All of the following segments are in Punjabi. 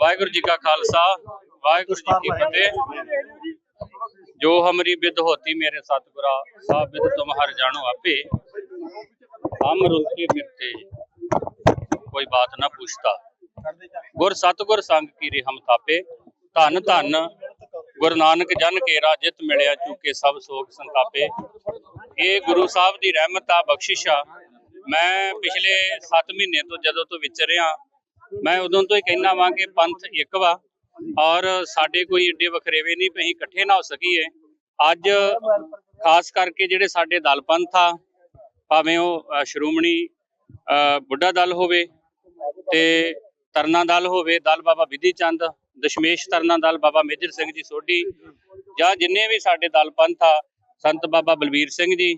ਵਾਹਿਗुरु जी का खालसा वाहेगुरु जी की फतेह जो हमरी विद होती मेरे सतगुरा साहब विद तुम हर जानो आपे हम रुलते फिरते कोई बात ना पूछता गुर सतगुर संग की रे हम तापे धन धन ਗੁਰੂ ਨਾਨਕ ਜਨ ਕੇਰਾ ਜਿਤ ਮਿਲਿਆ ਚੁਕੇ ਸਭ ਸੋਗ ਸੰਤਾਪੇ ਇਹ ਗੁਰੂ ਸਾਹਿਬ ਦੀ ਰਹਿਮਤ ਆ ਬਖਸ਼ਿਸ਼ ਆ ਮੈਂ ਪਿਛਲੇ 7 ਮਹੀਨੇ ਤੋਂ ਜਦੋਂ ਤੋਂ ਵਿਚਰਿਆ ਮੈਂ ਉਦੋਂ ਤੋਂ ਹੀ ਕਹਿਣਾ ਵਾਂ ਕਿ ਪੰਥ ਇੱਕ ਵਾ ਔਰ ਸਾਡੇ ਕੋਈ ਏਡੇ ਵਖਰੇਵੇ ਨਹੀਂ ਪਈ ਇਕੱਠੇ ਨਾ ਹੋ ਸਕੀਏ। ਅੱਜ ਖਾਸ ਕਰਕੇ ਜਿਹੜੇ ਸਾਡੇ ਦਲ ਪੰਥ ਆ, ਭਾਵੇਂ ਉਹ ਸ਼੍ਰੋਮਣੀ ਬੁੱਢਾ ਦਲ ਹੋਵੇ ਤੇ ਤਰਨਾ ਦਲ ਹੋਵੇ, ਦਲ ਬਾਬਾ ਵਿਧੀ ਚੰਦ, ਦਸ਼ਮੇਸ਼ ਤਰਨਾ ਦਲ, ਬਾਬਾ ਮੇਜਰ ਸਿੰਘ ਜੀ ਸੋਢੀ ਜਾਂ ਜਿੰਨੇ ਵੀ ਸਾਡੇ ਦਲ ਪੰਥ ਆ, ਸੰਤ ਬਾਬਾ ਬਲਬੀਰ ਸਿੰਘ ਜੀ,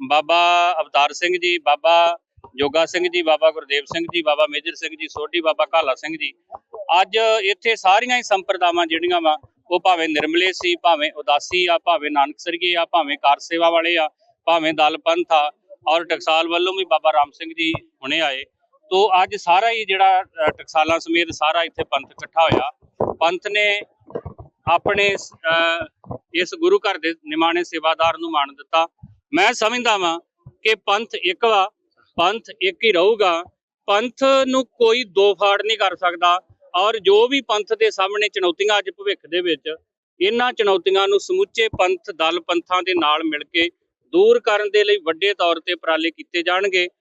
ਬਾਬਾ ਅਵਤਾਰ ਸਿੰਘ ਜੀ, ਬਾਬਾ ਜੋਗਾ ਸਿੰਘ ਜੀ, ਬਾਬਾ ਗੁਰਦੇਵ ਸਿੰਘ ਜੀ, ਬਾਬਾ ਮੇਜਰ ਸਿੰਘ ਜੀ, ਸੋਢੀ ਬਾਬਾ ਕਾਲਾ ਸਿੰਘ ਜੀ। ਅੱਜ ਇੱਥੇ ਸਾਰੀਆਂ ਹੀ ਸੰਪਰਦਾਵਾਂ ਜਿਹੜੀਆਂ ਵਾ, ਉਹ ਭਾਵੇਂ ਨਿਰਮਲੇ ਸੀ, ਭਾਵੇਂ ਉਦਾਸੀ ਆ, ਭਾਵੇਂ ਨਾਨਕਸਰੀਏ ਆ, ਭਾਵੇਂ ਕਾਰ ਸੇਵਾ ਵਾਲੇ ਆ, ਭਾਵੇਂ ਦਲ ਪੰਥ ਆ, ਔਰ ਟਕਸਾਲ ਵੱਲੋਂ ਵੀ ਬਾਬਾ ਰਾਮ ਸਿੰਘ ਜੀ ਹੁਣੇ ਆਏ। ਤੋ ਅੱਜ ਸਾਰਾ ਹੀ ਜਿਹੜਾ ਟਕਸਾਲਾਂ ਸਮੇਤ ਸਾਰਾ ਇੱਥੇ ਪੰਥ ਇਕੱਠਾ ਹੋਇਆ। ਪੰਥ ਨੇ ਆਪਣੇ ਇਸ ਗੁਰੂ ਘਰ ਦੇ ਨਿਮਾਣੇ ਸੇਵਾਦਾਰ ਨੂੰ ਮਾਣ ਦਿੱਤਾ। ਮੈਂ ਸਮਝਦਾ ਵਾਂ ਕਿ ਪੰਥ ਇੱਕ ਵਾ ਪੰਥ ਇੱਕ ਹੀ ਰਹੂਗਾ। ਪੰਥ ਨੂੰ ਕੋਈ ਦੋ ਫਾੜ ਨਹੀਂ ਕਰ ਸਕਦਾ। ਔਰ ਜੋ ਵੀ ਪੰਥ ਦੇ ਸਾਹਮਣੇ ਚੁਣੌਤੀਆਂ ਅੱਜ ਭਵਿੱਖ ਦੇ ਵਿੱਚ, ਇਹਨਾਂ ਚੁਣੌਤੀਆਂ ਨੂੰ ਸਮੁੱਚੇ ਪੰਥ, ਦਲ ਪੰਥਾਂ ਦੇ ਨਾਲ ਮਿਲ ਕੇ ਦੂਰ ਕਰਨ ਦੇ ਲਈ ਵੱਡੇ ਤੌਰ ਤੇ ਉਪਰਾਲੇ ਕੀਤੇ ਜਾਣਗੇ।